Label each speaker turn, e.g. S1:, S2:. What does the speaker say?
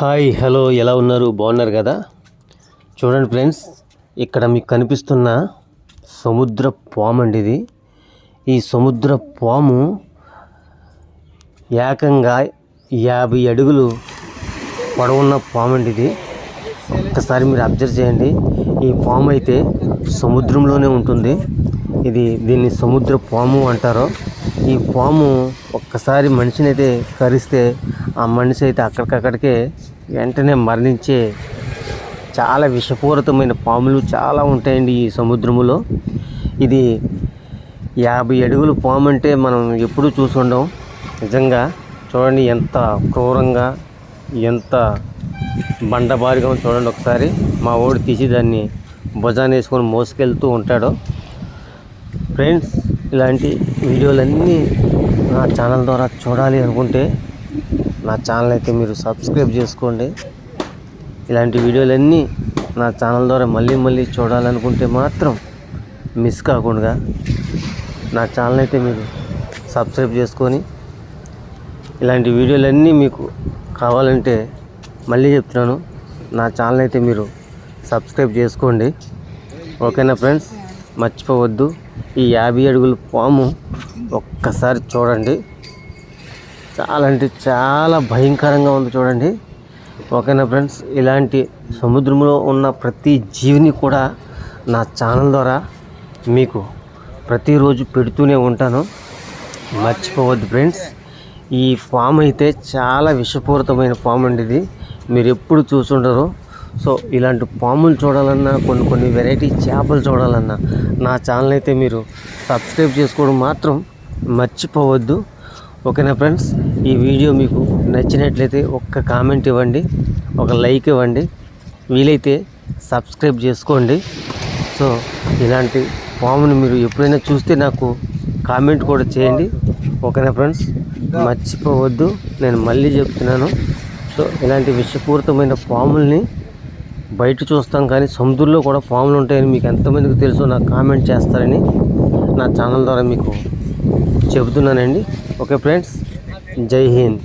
S1: Hi hello ఎలా ఉన్నారు? బాగున్నారు కదా? చూడండి ఫ్రెండ్స్ ఇక్కడ మీకు కనిపిస్తున్న సముద్ర పాము అండి ఇది. ఈ సముద్ర పాము ఏకంగా యాభై అడుగులు పొడవున్న పాము అండి ఇది. ఒక్కసారి మీరు అబ్జర్వ్ చేయండి. ఈ పాము అయితే సముద్రంలోనే ఉంటుంది. ఇది దీన్ని సముద్ర పాము అంటారు. ఈ పాము ఒక్కసారి మనిషిని అయితే కరిస్తే ఆ మనిషి అయితే అక్కడికక్కడికే వెంటనే మరణించే చాలా విషపూరితమైన పాములు చాలా ఉంటాయండి ఈ సముద్రములో. ఇది యాభై అడుగులు పాము అంటే మనం ఎప్పుడూ చూసుండం నిజంగా చూడండి ఎంత క్రూరంగా ఎంత బండ ఉందో చూడండి ఒకసారి. మా ఓడి తీసి దాన్ని భుజాన్ని వేసుకొని మోసుకెళ్తూ ఉంటాడు. ఫ్రెండ్స్ ఇలాంటి వీడియోలన్నీ నా ఛానల్ ద్వారా చూడాలి అనుకుంటే నా ఛానల్ అయితే మీరు సబ్స్క్రైబ్ చేసుకోండి. ఇలాంటి వీడియోలన్నీ నా ఛానల్ ద్వారా మళ్ళీ మళ్ళీ చూడాలనుకుంటే మాత్రం మిస్ కాకుండా నా ఛానల్ అయితే మీరు సబ్స్క్రైబ్ చేసుకొని ఇలాంటి వీడియోలన్నీ మీకు కావాలంటే మళ్ళీ చెప్తున్నాను నా ఛానల్ అయితే మీరు సబ్స్క్రైబ్ చేసుకోండి. ఓకేనా ఫ్రెండ్స్ మర్చిపోవద్దు. ఈ యాభై అడుగుల పాము ఒక్కసారి చూడండి. చాలా అంటే చాలా భయంకరంగా ఉంది చూడండి. ఓకేనా ఫ్రెండ్స్ ఇలాంటి సముద్రంలో ఉన్న ప్రతి జీవిని కూడా నా ఛానల్ ద్వారా మీకు ప్రతిరోజు పెడుతూనే ఉంటాను. మర్చిపోవద్దు ఫ్రెండ్స్ ఈ ఫామ్ అయితే చాలా విషపూరితమైన ఫామ్ అండి ఇది. మీరు ఎప్పుడు చూసుండరు సో ఇలాంటి పాములు చూడాలన్నా కొన్ని కొన్ని వెరైటీ చేపలు చూడాలన్నా నా ఛానల్ అయితే మీరు సబ్స్క్రైబ్ చేసుకోవడం మాత్రం మర్చిపోవద్దు. ఓకేనా ఫ్రెండ్స్? ఈ వీడియో మీకు నచ్చినట్లయితే ఒక్క కామెంట్ ఇవ్వండి ఒక లైక్ ఇవ్వండి వీలైతే సబ్స్క్రైబ్ చేసుకోండి. సో ఇలాంటి పామును మీరు ఎప్పుడైనా చూస్తే నాకు కామెంట్ కూడా చేయండి. ఓకేనా ఫ్రెండ్స్? మర్చిపోవద్దు. నేను మళ్ళీ చెప్తున్నాను. సో ఇలాంటి విషపూరితమైన పాముల్ని బయట చూస్తాం కానీ సముద్రంలో కూడా పాములు ఉంటాయని మీకు ఎంతమందికి తెలుసో నాకు కామెంట్ చేస్తారని నా ఛానల్ ద్వారా మీకు చెబుతున్నానండి. ఓకే ఫ్రెండ్స్ జై హింద్.